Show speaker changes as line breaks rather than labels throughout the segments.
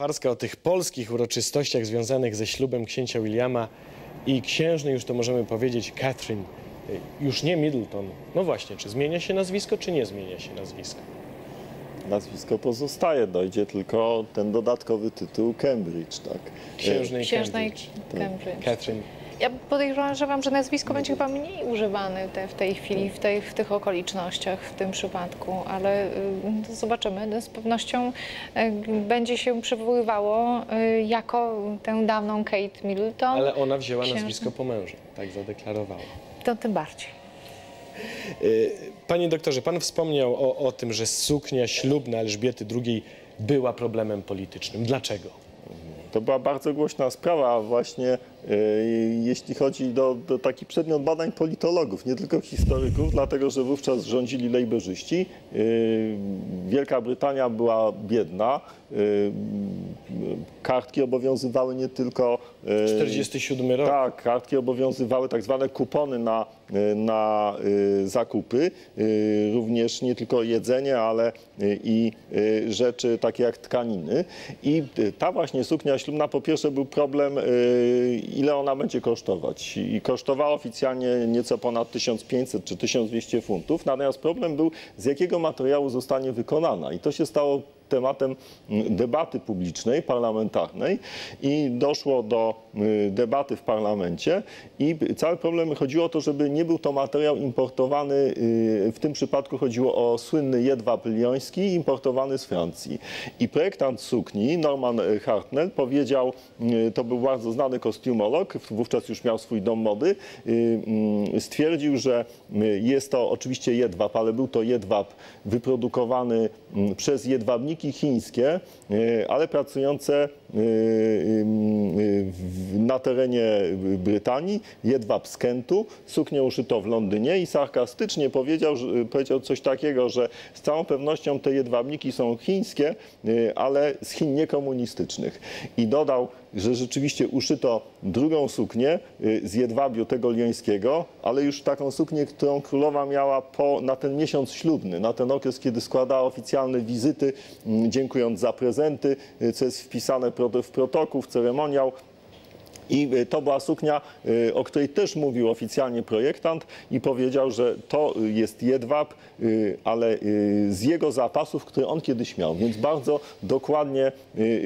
Parska o tych polskich uroczystościach związanych ze ślubem księcia Williama i księżnej, już to możemy powiedzieć, Catherine, y, już nie Middleton. No właśnie, czy zmienia się nazwisko, czy nie zmienia się nazwisko?
Nazwisko pozostaje, dojdzie tylko ten dodatkowy tytuł Cambridge, tak?
Księżnej,
Księżnej
Cambridge.
Cambridge.
Catherine.
Ja podejrzewam, że nazwisko będzie chyba mniej używane te, w tej chwili, w, tej, w tych okolicznościach, w tym przypadku, ale y, to zobaczymy. No, Z pewnością y, będzie się przywoływało y, jako tę dawną Kate Middleton.
Ale ona wzięła
Księżna.
nazwisko po mężu, tak zadeklarowała.
To tym bardziej.
Y, Panie doktorze, pan wspomniał o, o tym, że suknia ślubna Elżbiety II była problemem politycznym. Dlaczego?
To była bardzo głośna sprawa właśnie, jeśli chodzi do, do taki przedmiot badań politologów, nie tylko historyków, dlatego że wówczas rządzili lejberzyści. E, Wielka Brytania była biedna. e, Kartki obowiązywały nie tylko... e,
47 rok.
Tak, kartki obowiązywały tak zwane kupony na, na zakupy, również nie tylko jedzenie, ale i rzeczy takie jak tkaniny. I ta właśnie suknia ślubna, po pierwsze był problem, ile ona będzie kosztować. I kosztowała oficjalnie nieco ponad 1500 czy 1200 funtów, natomiast problem był, z jakiego materiału zostanie wykonana. I to się stało tematem mm, debaty publicznej, parlamentarnej i doszło do y, debaty w parlamencie i cały problem chodziło o to, żeby nie był to materiał importowany, y, w tym przypadku chodziło o słynny jedwab lyoński importowany z Francji. I projektant sukni Norman Hartnell powiedział, y, to był bardzo znany kostiumolog, wówczas już miał swój dom mody, y, mm, stwierdził, że y, jest to oczywiście jedwab, ale był to jedwab wyprodukowany mm, przez jedwabniki chińskie, y, ale pracujące y, y, na terenie Brytanii, jedwab z Kentu, suknię uszyto w Londynie i sarkastycznie powiedział, powiedział coś takiego, że z całą pewnością te jedwabniki są chińskie, y, ale z Chin niekomunistycznych. I dodał, że rzeczywiście uszyto drugą suknię y, z jedwabiu tego liońskiego, ale już taką suknię, którą królowa miała po, na ten miesiąc ślubny, na ten okres, kiedy składała oficjalne wizyty, mm, dziękując za prezenty, y, co jest wpisane w protokół, w ceremoniał. I y, to była suknia, y, o której też mówił oficjalnie projektant i powiedział, że to y, jest jedwab, ale z jego zapasów, które on kiedyś miał. Więc bardzo dokładnie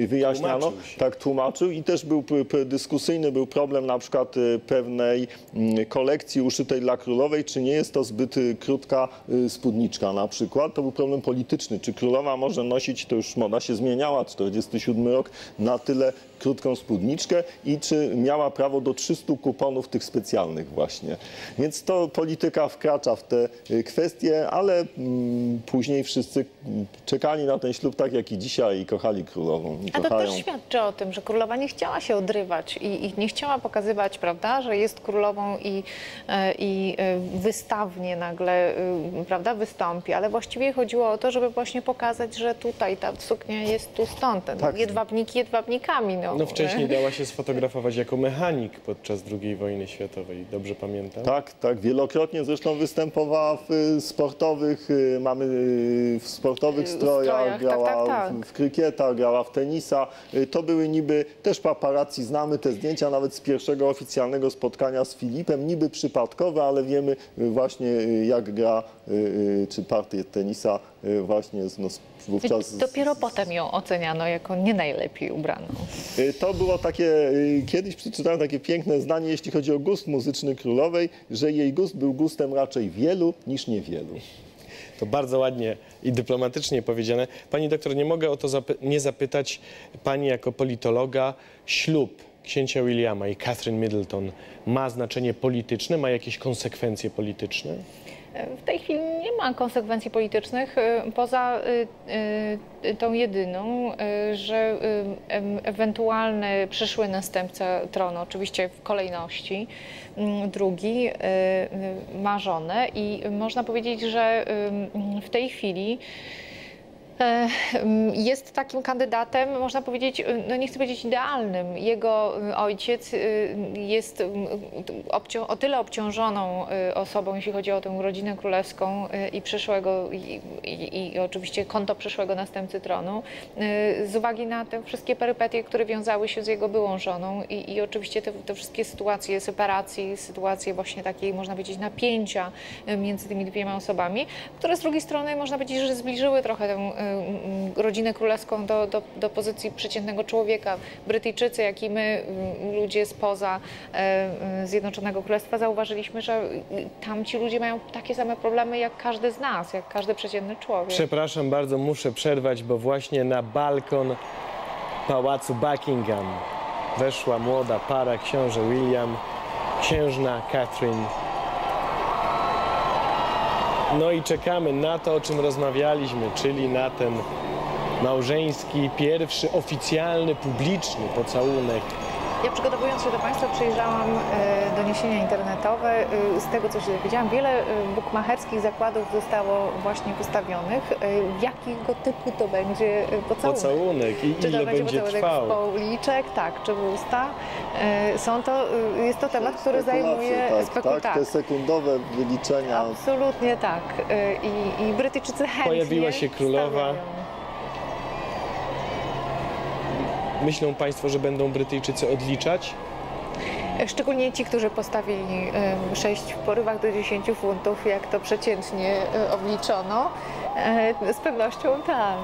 wyjaśniano.
Tłumaczył.
Tak tłumaczył i też był dyskusyjny był problem na przykład pewnej mm, kolekcji uszytej dla królowej, czy nie jest to zbyt krótka spódniczka na przykład. To był problem polityczny. Czy królowa może nosić, to już moda się zmieniała, 47 rok, na tyle krótką spódniczkę i czy miała prawo do 300 kuponów tych specjalnych właśnie. Więc to polityka wkracza w te y, kwestie, ale mm, później wszyscy czekali na ten ślub tak jak i dzisiaj i kochali królową. I
A to
kochają.
też świadczy o tym, że królowa nie chciała się odrywać i, i nie chciała pokazywać, prawda, że jest królową i, e, i e, wystawnie nagle, e, prawda, wystąpi, ale właściwie chodziło o to, żeby właśnie pokazać, że tutaj ta suknia jest tu stąd.
Tak.
Jedwabniki jedwabnikami. No,
No wcześniej dała się sfotografować jako mechanik podczas II wojny światowej, dobrze pamiętam?
Tak, tak. Wielokrotnie zresztą występowała w y, sportowych, y, mamy y, w sportowych strojach,
strojach, tak,
grała
tak, tak.
W, w krykieta, grała w tenisa. To były niby, też paparazzi znamy te zdjęcia nawet z pierwszego oficjalnego spotkania z Filipem, niby przypadkowe, ale wiemy właśnie jak gra, czy partię tenisa właśnie z- no, z- wówczas.
Dopiero potem ją oceniano jako nie najlepiej ubraną.
Y, To było takie, y, kiedyś przeczytałem takie piękne zdanie, jeśli chodzi o gust muzyczny królowej, że jej gust był gustem raczej wielu niż niewielu.
To bardzo ładnie i dyplomatycznie powiedziane. Pani doktor, nie mogę o to zapy- nie zapytać pani jako politologa. Ślub księcia Williama i Catherine Middleton ma znaczenie polityczne, ma jakieś konsekwencje polityczne?
W tej chwili nie ma konsekwencji politycznych y, poza y, y, tą jedyną, że ewentualny przyszły następca tronu, oczywiście w kolejności, mm, drugi ma żonę i można powiedzieć, że w tej chwili Jest takim kandydatem, można powiedzieć, y, no nie chcę powiedzieć idealnym. Jego y, ojciec y, jest o tyle obciążoną osobą, jeśli chodzi o tę rodzinę królewską i przyszłego, i, i, i oczywiście konto przyszłego następcy tronu, z uwagi na te wszystkie perypetie, które wiązały się z jego byłą żoną i, i oczywiście te, te wszystkie sytuacje separacji, sytuacje właśnie takiej, można powiedzieć, napięcia między tymi dwiema osobami, które z drugiej strony można powiedzieć, że zbliżyły trochę tę rodzinę królewską do, do, do pozycji przeciętnego człowieka. Brytyjczycy, jak i my, y, ludzie spoza y, y, Zjednoczonego Królestwa, zauważyliśmy, że y, tamci ludzie mają takie same problemy jak każdy z nas, jak każdy przeciętny człowiek.
Przepraszam bardzo, muszę przerwać, bo właśnie na balkon pałacu Buckingham weszła młoda para, książę William, księżna Catherine. No i czekamy na to, o czym rozmawialiśmy, czyli na ten małżeński, pierwszy oficjalny, publiczny pocałunek
Ja przygotowując się do Państwa przejrzałam e, doniesienia internetowe. E, Z tego co się dowiedziałam, wiele e, bukmacherskich zakładów zostało właśnie wystawionych. E, Jakiego typu to będzie pocałunek?
pocałunek i
Czy to
ile
będzie
będzie
pocałunek
trwał.
policzek, tak, czy w usta? Są to, jest to temat, który zajmuje
tak,
speku-
tak, te sekundowe wyliczenia.
Absolutnie tak. I, I Brytyjczycy chętnie
Pojawiła się królowa.
stawiają.
Myślą Państwo, że będą Brytyjczycy odliczać?
Szczególnie ci, którzy postawili em, 6 w porywach do 10 funtów, jak to przeciętnie e, obliczono. E, Z pewnością tak.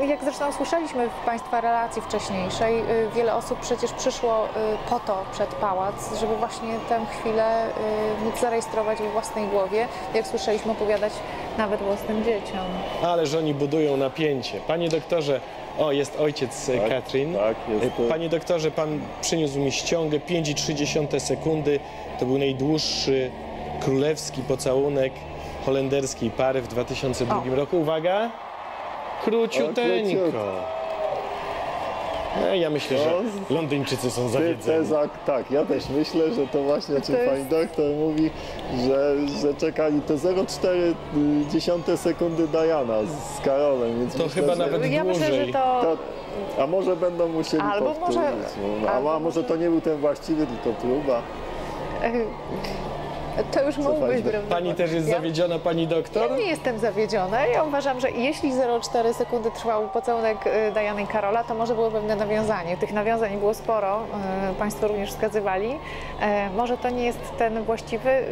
E, Jak zresztą słyszeliśmy w Państwa relacji wcześniejszej, e, wiele osób przecież przyszło e, po to przed pałac, żeby właśnie tę chwilę e, móc zarejestrować we własnej głowie, jak słyszeliśmy opowiadać nawet własnym dzieciom.
Ależ oni budują napięcie. Panie doktorze, o jest ojciec tak,
Tak,
Katrin.
tak, jest to-
Panie doktorze, pan przyniósł mi ściągę 5,3 sekundy. To był najdłuższy królewski pocałunek holenderskiej pary w 2002
O.
roku. Uwaga! Króciuteńko.
króciutko.
E, Ja myślę, że Londyńczycy są zawiedzeni.
tezak, tak, ja też myślę, że to właśnie o czym
To jest-
pani doktor mówi, że, że czekali to 0,4 sekundy Diana z Karolem, więc
To
myślę,
chyba
że
nawet
Ja myślę, że
dłużej.
to...
to, A może będą musieli
Albo
powtórzyć,
może-
no, a
albo
może to nie był ten właściwy, tylko próba.
To już mógł być prawda?
Pani też jest
Ja-
zawiedziona, pani doktor?
Ja nie jestem zawiedziona. Ja uważam, że jeśli 0,4 sekundy trwał pocałunek y, Diany i Karola, to może było pewne nawiązanie. Tych nawiązań było sporo, y, Państwo również wskazywali. E, Może to nie jest ten właściwy, y,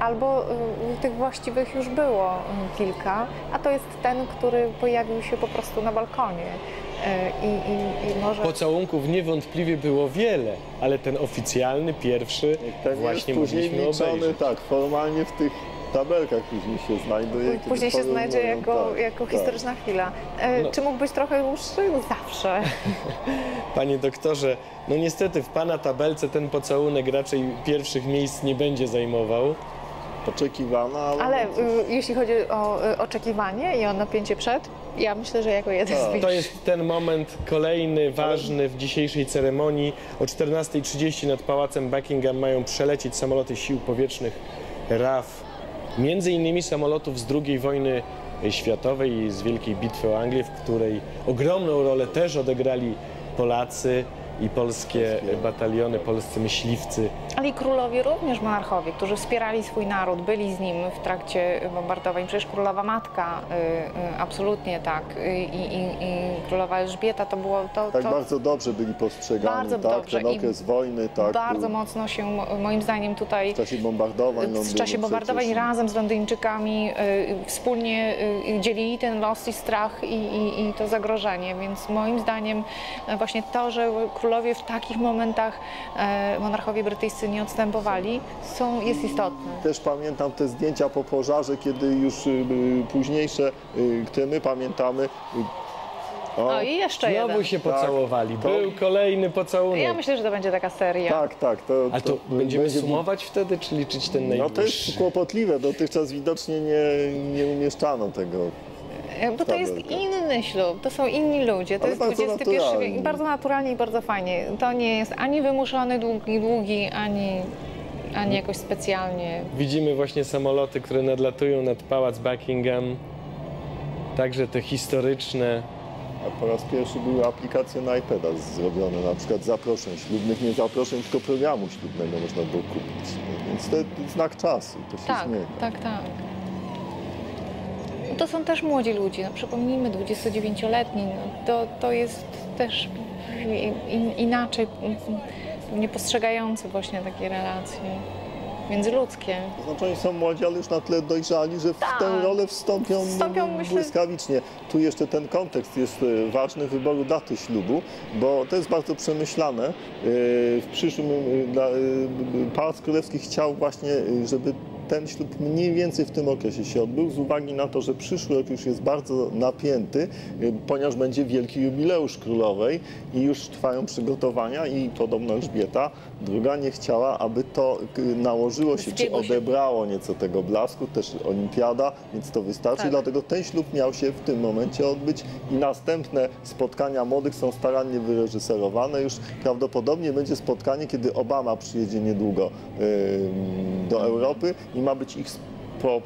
albo tych właściwych już było kilka, a to jest ten, który pojawił się po prostu na balkonie. E, I, i, i może...
Pocałunków niewątpliwie było wiele, ale ten oficjalny, pierwszy,
Ten
właśnie
jest później
mogliśmy
liczony, tak, formalnie w tych tabelkach później się znajduje. kiedy
Później się znajdzie jako,
tak,
jako
tak.
historyczna chwila. E,
No.
Czy mógł być trochę dłuższy? Zawsze.
Panie doktorze, no niestety w pana tabelce ten pocałunek raczej pierwszych miejsc nie będzie zajmował.
Oczekiwana, ale,
Ale
no
y, jeśli chodzi o y, oczekiwanie i o napięcie przed, ja myślę, że jako jeden z
Tak.
To jest ten moment kolejny, ważny w dzisiejszej ceremonii. O 14.30 nad pałacem Buckingham mają przelecieć samoloty sił powietrznych RAF. Między innymi samolotów z II wojny światowej i z Wielkiej Bitwy o Anglię, w której ogromną rolę też odegrali Polacy i polskie bataliony, polscy myśliwcy.
Ale i królowie również monarchowie, którzy wspierali swój naród, byli z nim w trakcie bombardowań. Przecież królowa matka, y, y, absolutnie tak. Y, I, i, i królowa Elżbieta to było to.
Tak
to
bardzo dobrze byli postrzegani,
Bardzo
tak?
dobrze
Ten
i
okres wojny, tak?
bardzo
był
mocno się, mo- moim zdaniem, tutaj
w czasie bombardowań
w
Londynu
czasie bombardowań
przecież.
razem z Londyńczykami wspólnie dzielili ten los i strach i, i, i to zagrożenie, więc moim zdaniem właśnie to, że królowie w takich momentach monarchowie brytyjscy nie odstępowali, są, jest istotne.
Też pamiętam te zdjęcia po pożarze, kiedy już y, y, późniejsze, y, które my pamiętamy. y,
O i jeszcze
Znowu
jeden.
się
Tak,
pocałowali.
to-
Był kolejny pocałunek.
Ja myślę, że to będzie taka seria.
Tak, tak. To,
A to, będziemy
będzie-
sumować wtedy, czy liczyć ten
No
najdłuższy?
to jest kłopotliwe. Dotychczas widocznie nie, nie umieszczano tego.
E, Bo to jest inny ślub, to są inni ludzie, to
Ale
jest XXI wiek, bardzo naturalnie i bardzo fajnie. To nie jest ani wymuszony, długi, długi ani, ani jakoś specjalnie.
Widzimy właśnie samoloty, które nadlatują nad pałac Buckingham. także te historyczne.
A po raz pierwszy były aplikacje na iPada zrobione, na przykład zaproszeń ślubnych, nie zaproszeń, tylko programu ślubnego można było kupić. Więc to jest znak czasu, to się
Tak,
zmienia.
tak, tak. No to są też młodzi ludzie, no przypomnijmy, 29-letni, no to, to jest też in, inaczej mm, niepostrzegający właśnie takie relacje międzyludzkie.
Znaczy oni są młodzi, ale już na tyle dojrzali, że w
Tak.
tę rolę wstąpią,
Wstąpią, myślę-
błyskawicznie. Tu jeszcze ten kontekst jest e, ważny wyboru daty ślubu, bo to jest bardzo przemyślane. E, W przyszłym e, Pałac Królewski chciał właśnie, żeby ten ślub mniej więcej w tym okresie się odbył, z uwagi na to, że przyszły rok już jest bardzo napięty, e, ponieważ będzie wielki jubileusz królowej i już trwają przygotowania i podobno Elżbieta druga nie chciała, aby to k- nałożyło się, czy odebrało nieco tego blasku, też olimpiada, więc to wystarczy.
Tak.
Dlatego ten ślub miał się w tym momencie odbyć i następne spotkania młodych są starannie wyreżyserowane. Już prawdopodobnie będzie spotkanie, kiedy Obama przyjedzie niedługo do Europy i ma być ich po,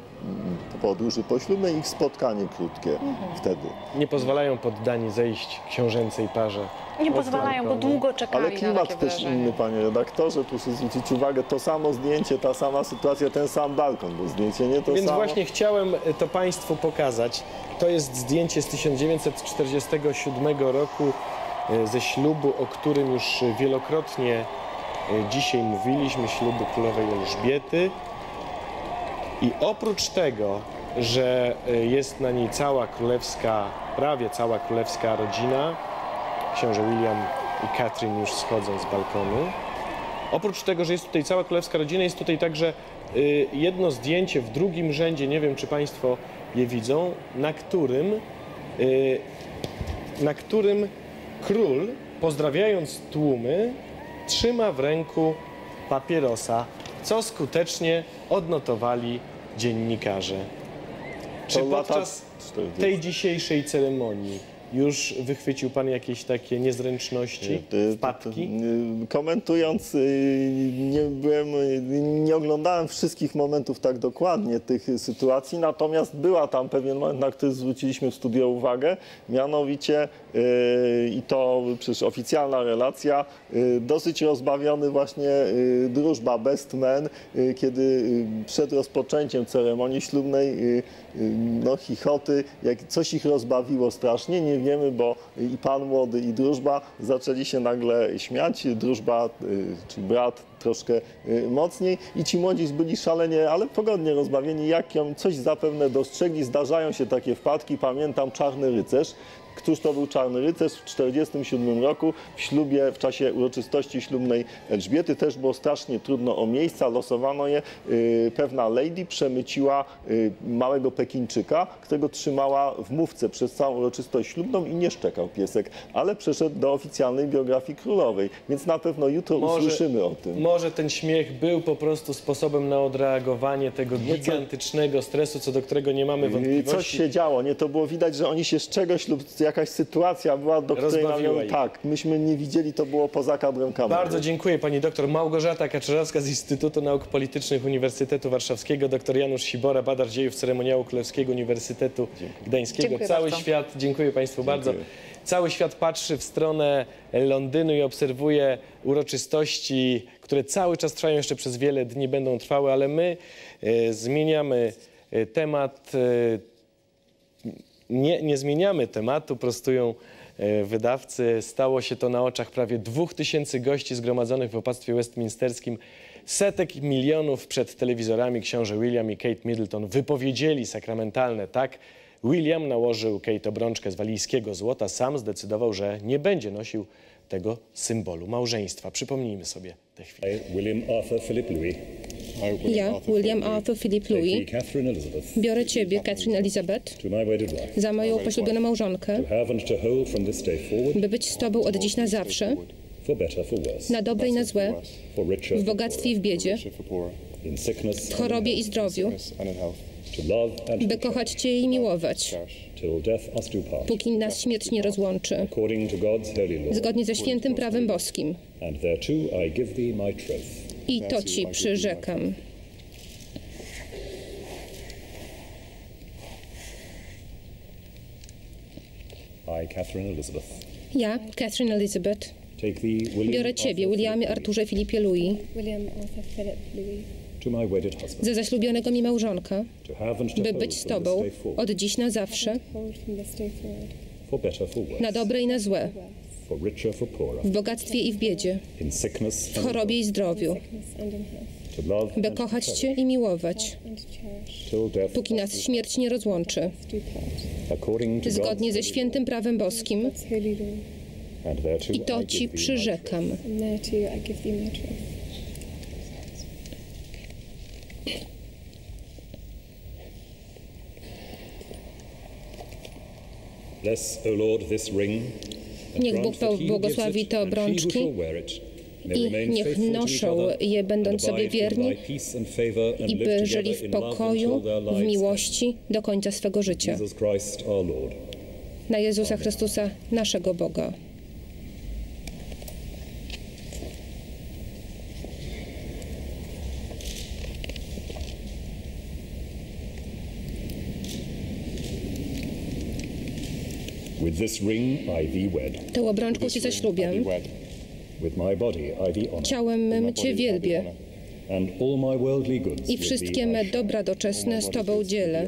po podróży poślubnej ich spotkanie krótkie
Mhm.
wtedy.
Nie pozwalają poddani zejść książęcej parze.
Nie pozwalają, bo długo czekali
Ale klimat też inny, panie redaktorze. Proszę zwrócić uwagę, to samo zdjęcie, ta sama sytuacja, ten sam balkon, bo zdjęcie nie to
Więc
samo.
właśnie chciałem to Państwu pokazać. To jest zdjęcie z 1947 roku e, ze ślubu, o którym już wielokrotnie e, dzisiaj mówiliśmy, ślubu królowej Elżbiety. I oprócz tego, że e, jest na niej cała królewska, prawie cała królewska rodzina, książę William i Catherine już schodzą z balkonu, Oprócz tego, że jest tutaj cała królewska rodzina, jest tutaj także y, jedno zdjęcie w drugim rzędzie, nie wiem czy Państwo je widzą, na którym, y, na którym król, pozdrawiając tłumy, trzyma w ręku papierosa, co skutecznie odnotowali dziennikarze. Czy podczas
40.
tej dzisiejszej ceremonii już wychwycił Pan jakieś takie niezręczności, wpadki?
y, Komentując, y, nie byłem, y, nie oglądałem wszystkich momentów tak dokładnie tych sytuacji, natomiast była tam pewien moment, na który zwróciliśmy w studio uwagę, mianowicie i to przecież oficjalna relacja, dosyć rozbawiony właśnie drużba Best Men, kiedy przed rozpoczęciem ceremonii ślubnej no chichoty, jak coś ich rozbawiło strasznie, nie wiemy, bo i pan młody i drużba zaczęli się nagle śmiać, drużba, y, czy brat troszkę y, mocniej. I ci młodzi byli szalenie, ale pogodnie rozbawieni, jak ją coś zapewne dostrzegli, zdarzają się takie wpadki, pamiętam Czarny Rycerz, Któż to był Czarny Rycerz w 1947 roku w ślubie, w czasie uroczystości ślubnej Elżbiety. Też było strasznie trudno o miejsca, losowano je. Y, Pewna lady przemyciła y, małego Pekińczyka, którego trzymała w mówce przez całą uroczystość ślubną i nie szczekał piesek, ale przeszedł do oficjalnej biografii królowej, więc na pewno jutro usłyszymy o tym.
Może ten śmiech był po prostu sposobem na odreagowanie tego gigantycznego stresu, co do którego nie mamy
I
wątpliwości.
Coś się działo, nie? To było widać, że oni się z czegoś lub jakaś sytuacja była, do której nam tak, myśmy nie widzieli, to było poza kadrem kamery.
Bardzo dziękuję pani doktor Małgorzata Kaczorowska z Instytutu Nauk Politycznych Uniwersytetu Warszawskiego, dr Janusz Sibora, badacz dziejów ceremoniału Królewskiego Uniwersytetu Gdańskiego.
Dziękuję
Cały
bardzo.
świat, dziękuję państwu bardzo.
Dziękuję.
Cały świat patrzy w stronę Londynu i obserwuje uroczystości, które cały czas trwają jeszcze przez wiele dni, będą trwały, ale my e, zmieniamy e, temat e, nie, nie zmieniamy tematu, prostują e, wydawcy. Stało się to na oczach prawie dwóch tysięcy gości zgromadzonych w opactwie westminsterskim. Setek milionów przed telewizorami książę William i Kate Middleton wypowiedzieli sakramentalne tak. William nałożył Kate obrączkę z walijskiego złota, sam zdecydował, że nie będzie nosił tego symbolu małżeństwa. Przypomnijmy sobie tę chwilę.
William Arthur Philip Louis,
Ja, William Arthur Philip Louis, biorę Ciebie, Catherine Elizabeth, za moją poślubioną małżonkę, by być z Tobą od dziś na zawsze, na dobre i na złe, w bogactwie i w biedzie, w chorobie i zdrowiu, by kochać Cię i miłować, póki nas śmierć nie rozłączy, zgodnie ze świętym prawem boskim.
I
to Ci przyrzekam. Ja, Catherine Elizabeth, biorę Ciebie, Williamie Arturze Filipie Louis, za zaślubionego mi małżonka, by być z Tobą od dziś na zawsze, na dobre i na złe,
for richer, for poorer,
w bogactwie i w biedzie,
in sickness
w
and in
chorobie i zdrowiu, by
and to
kochać
cherish,
Cię i miłować, póki nas śmierć nie rozłączy, zgodnie ze
holy
świętym prawem boskim. I to Ci przyrzekam.
and thereto I give thee my troth.
Bless, O Lord, this ring.
Niech Bóg błogosławi te obrączki i niech noszą je, będąc sobie wierni i by żyli w pokoju, w miłości do końca swego życia. Na Jezusa Chrystusa, naszego Boga.
With this ring I thee wed.
Tą obrączką Cię zaślubiam,
With my body I thee honor.
ciałem mym Cię wielbię
And all my worldly goods
i wszystkie me dobra doczesne z Tobą dzielę.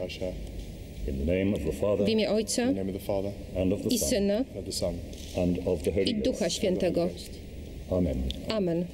W imię Ojca i Syna i Ducha. Świętego.
Amen.
Amen.